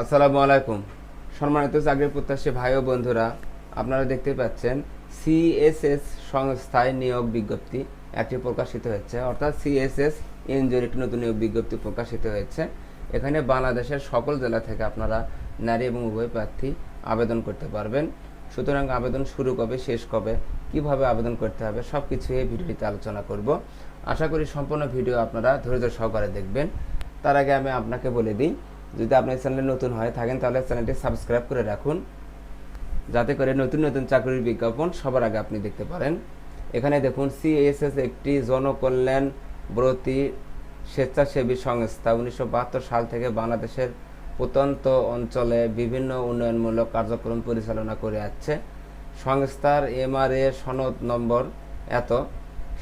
আসসালামু আলাইকুম। সম্মানিত চাকরির প্রত্যাশী ভাই ও বন্ধুরা, আপনারা দেখতে পাচ্ছেন সিএসএস সংস্থায় নিয়োগ বিজ্ঞপ্তি একটি প্রকাশিত হয়েছে। অর্থাৎ সিএসএস এনজিওর একটি নতুন নিয়োগ বিজ্ঞপ্তি প্রকাশিত হয়েছে। এখানে বাংলাদেশের সকল জেলা থেকে আপনারা নারী এবং উভয় প্রার্থী আবেদন করতে পারবেন। সুতরাং আবেদন শুরু কবে, শেষ কবে, কীভাবে আবেদন করতে হবে সব কিছু এই ভিডিওটিতে আলোচনা করব। আশা করি সম্পূর্ণ ভিডিও আপনারা ধৈর্য সহকারে দেখবেন। তার আগে আমি আপনাকে বলে দিই যদি আপনার চ্যানেলে নতুন হয়ে থাকেন, তাহলে চ্যানেলটি সাবস্ক্রাইব করে রাখুন। যাতে করে নতুন নতুন চাকরির বিজ্ঞাপন সবার আগে আপনি দেখতে পারেন। এখানে দেখুন সিএসএস একটি জনকল্যাণ ব্রতী স্বেচ্ছাসেবী সংস্থা। উনিশশো বাহাত্তর সাল থেকে বাংলাদেশের প্রত্যন্ত অঞ্চলে বিভিন্ন উন্নয়নমূলক কার্যক্রম পরিচালনা করে আসছে সংস্থার এমআরএ সনদ নম্বর এত।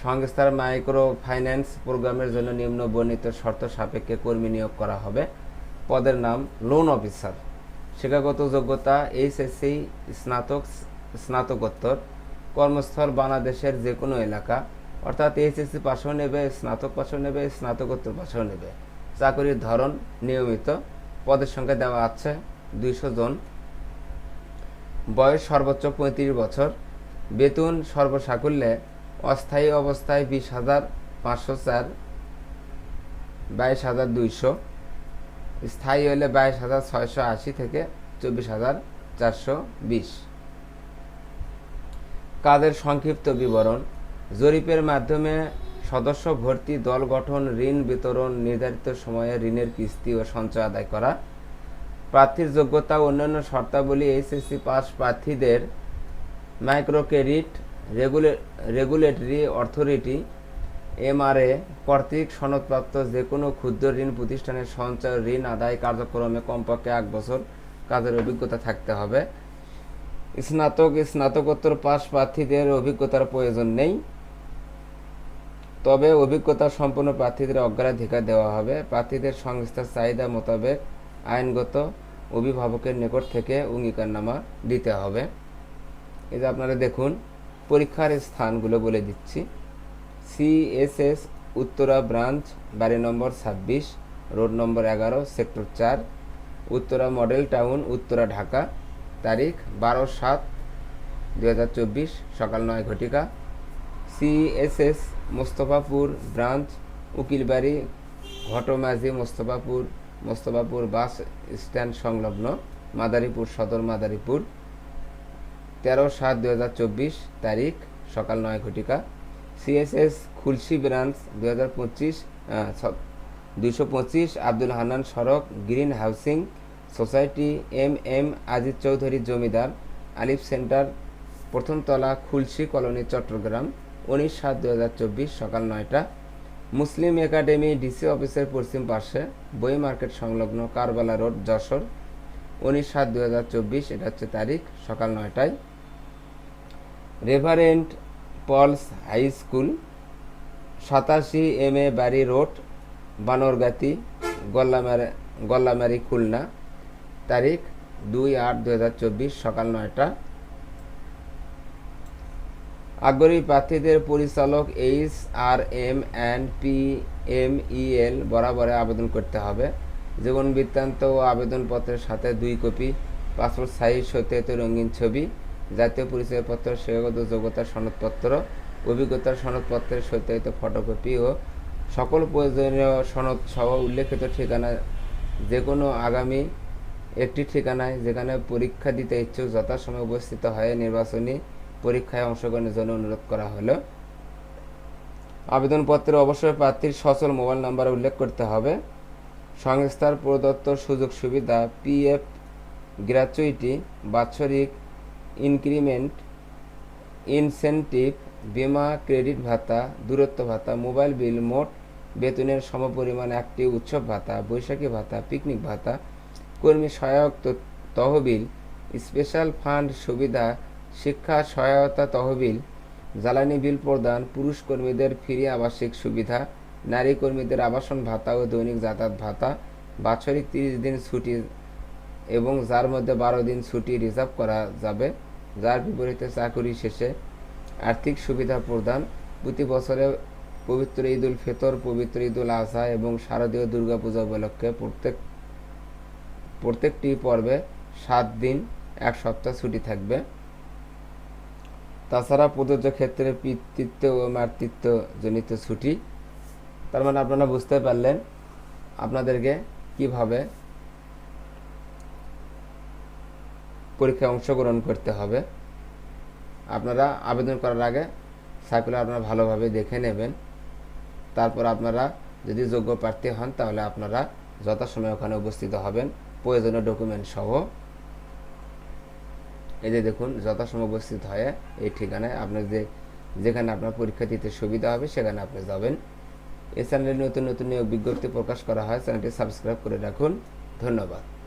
সংস্থার মাইক্রো ফাইন্যান্স প্রোগ্রামের জন্য নিম্ন বর্ণিত শর্ত সাপেক্ষে কর্মী নিয়োগ করা হবে। পদের নাম লোন অফিসার শিক্ষাগত যোগ্যতা এইচএসসি স্নাতক স্নাতকোত্তর, কর্মস্থল বাংলাদেশের যে কোনো এলাকা, অর্থাৎ এইচএসসি পাশেও নেবে, স্নাতক পাশেও নেবে, স্নাতকোত্তর পাশেও নেবে। চাকরির ধরন নিয়মিত, পদের সংখ্যা দেওয়া আছে দুইশো জন। বয়স সর্বোচ্চ পঁয়ত্রিশ বছর। বেতন সর্বসাকুল্যে অস্থায়ী অবস্থায় বিশ হাজার পাঁচশো চার, বাইশ হাজার দুইশো। স্থায়ী হলে বাইশ হাজার ছয়শো আশি থেকে চব্বিশ হাজার চারশো বিশ। কাজের সংক্ষিপ্ত বিবরণ, জরিপের মাধ্যমে সদস্য ভর্তি দল গঠন, ঋণ বিতরণ, নির্ধারিত সময়ে ঋণের কিস্তি ও সঞ্চয় আদায় করা, প্রার্থীর যোগ্যতা অন্যান্য শর্তাবলী এইচএসসি পাস প্রার্থীদের micro credit রেগুলে, regulatory, authority MRA কর্তৃক সনদপ্রাপ্ত যে কোনো ক্ষুদ্র ঋণ প্রতিষ্ঠানের সঞ্চয় ঋণ আদায় কার্যক্রমে কমপক্ষে এক বছর কাজের অভিজ্ঞতা থাকতে হবে। স্নাতক স্নাতকোত্তর পাশ প্রার্থীদের অভিজ্ঞতার প্রয়োজন নেই। তবে অভিজ্ঞতা সম্পন্ন প্রার্থীদের অগ্রাধিকার দেওয়া হবে। প্রার্থীদের সংস্থার চাহিদা মোতাবেক আইনগত অভিভাবকের নিকট থেকে অঙ্গীকারনামা দিতে হবে। এই যে আপনারা দেখুন, পরীক্ষার স্থানগুলো বলে দিচ্ছি। সিএসএস উত্তরা ব্রাঞ্চ, বাড়ি নম্বর ছাব্বিশ, রোড নম্বর এগারো, সেক্টর চার, উত্তরা মডেল টাউন, উত্তরা ঢাকা। তারিখ বারো সাত দু সকাল নয় ঘটিকা। CSS Mostafapur branch, Ukilbari, Ghatmajhi Mostafapur Mostafapur bus stand সংলগ্ন, মাদারীপুর সদর মাদারীপুর। তেরো সাত দু তারিখ সকাল নয় ঘটিকা। সিএসএস খুলশি ব্রাঞ্চ দু হাজার পঁচিশ দুইশো পঁচিশ আব্দুল হান্নান সড়ক, green housing, society M M Aziz Chowdhury জমিদার, আলিফ সেন্টার, প্রথমতলা খুলশি কলোনি, চট্টগ্রাম, উনিশ সাত দু হাজার চব্বিশ, সকাল নয়টা। মুসলিম একাডেমি ডিসি অফিসের পশ্চিম পাশে বই মার্কেট সংলগ্ন কারবালা রোড, যশোর, উনিশ সাত দু হাজার চব্বিশ, এটা হচ্ছে তারিখ, সকাল নয়টায়। রেভারেন্ট পলস হাই স্কুল সাতাশি M A Bari road Banargati, Gollamari Gollamari, Khulna. তারিখ দুই আট দু হাজার চব্বিশ, সকাল নয়টা। আগ্রহী প্রার্থীদের পরিচালক H R M and P M E L বরাবরে আবেদন করতে হবে। জীবন বৃত্তান্ত ও আবেদনপত্রের সাথে দুই কপি, পাসপোর্ট সাইজ সত্যায়িত রঙিন ছবি। জাতীয় পরিচয়পত্র শিক্ষাগত যোগ্যতার সনদপত্র, অভিজ্ঞতার সনদপত্রের সত্যায়িত ফটোকপি ও সকল প্রয়োজনীয় সনদ সহ উল্লেখিত ঠিকানা যে কোনো আগামী একটি ঠিকানায় যেখানে পরীক্ষা দিতে ইচ্ছুক যথাসময়ে উপস্থিত হয়ে নির্বাচনী পরীক্ষায় অংশগ্রহণের জন্য অনুরোধ করা হলো। আবেদনপত্রে অবশ্যই প্রার্থীর সচল মোবাইল নাম্বার উল্লেখ করতে হবে। সংস্থার প্রদত্ত সুযোগ সুবিধা, পিএফ গ্র্যাচুইটি বাৎসরিক ইনক্রিমেন্ট, ইনসেন্টিভ, বিমা, ক্রেডিট ভাতা, দূরত্ব ভাতা, মোবাইল বিল, মোট বেতনের সমপরিমাণ একটি উৎসব ভাতা, বৈশাখী ভাতা, পিকনিক ভাতা, কর্মী সহায়ক তহবিল, স্পেশাল ফান্ড সুবিধা, শিক্ষা সহায়তা তহবিল, জ্বালানি বিল প্রদান, পুরুষ কর্মীদের ফ্রি আবাসিক সুবিধা, নারী কর্মীদের আবাসন ভাতা ও দৈনিক যাতায়াত ভাতা, বাৎসরিক তিরিশ দিন ছুটি এবং যার মধ্যে বারো দিন ছুটি রিজার্ভ করা যাবে। যার বিপরীতে চাকুরি শেষে আর্থিক সুবিধা প্রদান, প্রতি বছরে পবিত্র ঈদ উল ফিতর, পবিত্র ঈদ উল আজহা এবং শারদীয় দুর্গাপূজা উপলক্ষে প্রত্যেক, প্রত্যেকটি পর্বে সাত দিন, এক সপ্তাহ ছুটি থাকবে। তাছাড়া প্রযোজ্য ক্ষেত্রে পিতৃত্ব ও মাতৃত্ব জনিত ছুটি। তার মানে আপনারা বুঝতে পারলেন আপনাদেরকে কীভাবে পরীক্ষায় অংশগ্রহণ করতে হবে। আপনারা আবেদন করার আগে সার্কুলার আপনারা ভালোভাবে দেখে নেবেন। তারপর আপনারা যদি যোগ্য প্রার্থী হন, তাহলে আপনারা যথাসময়ে ওখানে উপস্থিত হবেন। প্রয়োজনীয় ডকুমেন্ট সহ। এই যে দেখুন, যথাসময় উপস্থিত হয়ে এই ঠিকানায় আপনার যে, যেখানে আপনার পরীক্ষা দিতে সুবিধা হবে, সেখানে আপনি যাবেন। এই চ্যানেলে নতুন নতুন বিজ্ঞপ্তি প্রকাশ করা হয়, চ্যানেলটি সাবস্ক্রাইব করে রাখুন। ধন্যবাদ।